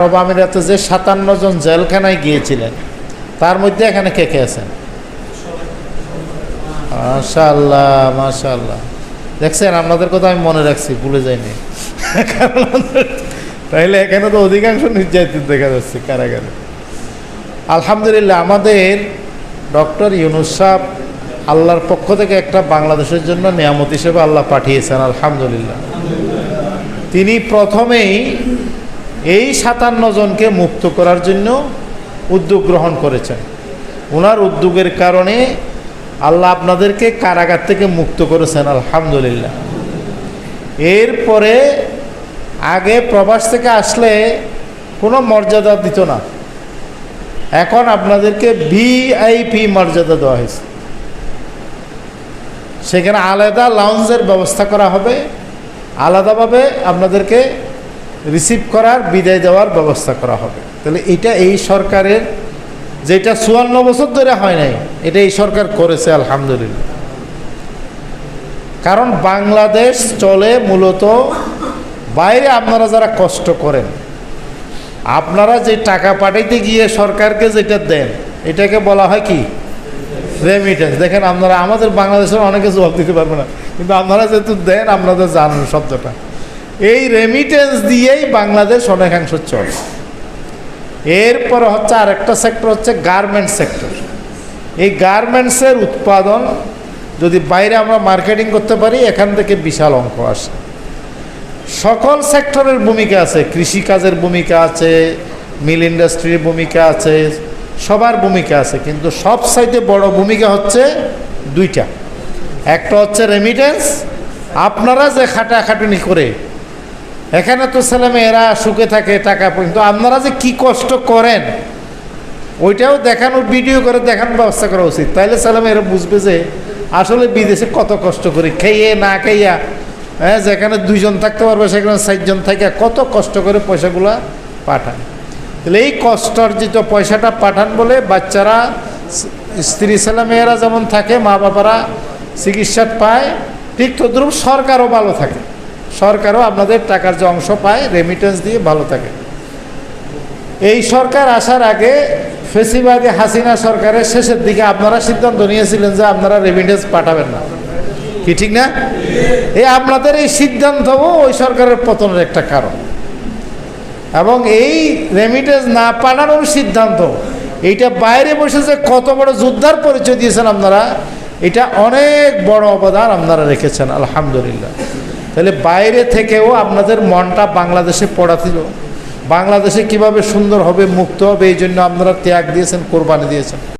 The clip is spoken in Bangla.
আমিরাতে যে সাতান্ন জন জেলখানায় গিয়েছিলেন, তার মধ্যে এখানে কে কে আছেন? মাশাল্লাহ মাশাল্লাহ দেখছেন, আপনাদের কথা আমি মনে রাখছি, ভুলে যাইনি। কারণ এখানে তো অধিকাংশ নির্যাতিত দেখা যাচ্ছে কারাগারে। আলহামদুলিল্লাহ, আমাদের ডক্টর ইউনুস সাহ আল্লাহর পক্ষ থেকে একটা বাংলাদেশের জন্য নিয়ামত হিসেবে আল্লাহ পাঠিয়েছেন, আলহামদুলিল্লাহ। তিনি প্রথমেই এই সাতান্ন জনকে মুক্ত করার জন্য উদ্যোগ গ্রহণ করেছেন। ওনার উদ্যোগের কারণে আল্লাহ আপনাদেরকে কারাগার থেকে মুক্ত করেছেন, আলহামদুলিল্লাহ। এরপরে আগে প্রবাস থেকে আসলে কোনো মর্যাদা দিত না। এখন আপনাদেরকে ভিআইপি মর্যাদা দেওয়া হয়েছে। সেখানে আলাদা লাউঞ্জের ব্যবস্থা করা হবে। আলাদাভাবে আপনাদেরকে রিসিভ করার, বিদায় দেওয়ার ব্যবস্থা করা হবে। তাহলে এটা এই সরকারের, যেটা চুয়ান্ন বছর ধরে হয় নাই, এটা এই সরকার করেছে, আলহামদুলিল্লাহ। কারণ বাংলাদেশ চলে মূলত বাইরে, আপনারা যারা কষ্ট করেন, আপনারা যে টাকা পাঠাইতে গিয়ে সরকারকে যেটা দেন, এটাকে বলা হয় কি? রেমিটেন্স দেখেন, আপনারা আমাদের বাংলাদেশের অনেকে জবাব দিতে পারবে না, কিন্তু আপনারা যেহেতু দেন আপনাদের জানেন শব্দটা। এই রেমিটেন্স দিয়েই বাংলাদেশ অনেকাংশ চলে। এরপরে হচ্ছে আরেকটা সেক্টর হচ্ছে গার্মেন্টস সেক্টর এই গার্মেন্টসের উৎপাদন যদি বাইরে আমরা মার্কেটিং করতে পারি, এখান থেকে বিশাল অঙ্ক আসে। সকল সেক্টরের ভূমিকা আছে। কৃষিকাজের ভূমিকা আছে মিল ইন্ডাস্ট্রির ভূমিকা আছে, সবার ভূমিকা আছে। কিন্তু সব সাইতে বড় ভূমিকা হচ্ছে দুইটা। একটা হচ্ছে রেমিটেন্স আপনারা যে খাটাখাটুনি করে এখানে তো ছেলেমেয়েরা সুখে থাকে, টাকা কিন্তু আপনারা যে কি কষ্ট করেন, ওইটাও দেখানোর ভিডিও করে দেখানোর ব্যবস্থা করা উচিত। তাইলে ছেলেমেয়েরা বুঝবে যে আসলে বিদেশে কত কষ্ট করি, খেয়ে না খাইয়া হ্যাঁ যেখানে দুইজন থাকতে পারবে, সেখানে চারজন থাকে কত কষ্ট করে পয়সাগুলা পাঠান। তাহলে এই কষ্টার্জিত পয়সাটা পাঠান বলে বাচ্চারা, স্ত্রী ছেলেমেয়েরা যেমন থাকে মা বাবারা চিকিৎসা পায়, ঠিক তদ্রুপ সরকারও ভালো থাকে। সরকারও আপনাদের টাকার যে অংশ পায় রেমিটেন্স দিয়ে ভালো থাকে। এই সরকার আসার আগে ফেসিবাদী হাসিনা সরকারের শেষের দিকে আপনারা সিদ্ধান্ত নিয়েছিলেন যে আপনারা রেমিটেন্স পাঠাবেন না। কি ঠিক না? এই আপনাদের এই সিদ্ধান্তও ওই সরকারের পতনের একটা কারণ। এবং এই রেমিটেন্স না পাঠানোর সিদ্ধান্ত, এইটা বাইরে বসে যে কত বড় যোদ্ধার পরিচয় দিয়েছেন আপনারা, এটা অনেক বড় অবদান আপনারা রেখেছেন, আলহামদুলিল্লাহ। তাহলে বাইরে থেকেও আপনাদের মনটা বাংলাদেশে পড়া ছিল বাংলাদেশে কীভাবে সুন্দর হবে, মুক্ত হবে, এই জন্য আপনারা ত্যাগ দিয়েছেন, কোরবানি দিয়েছেন।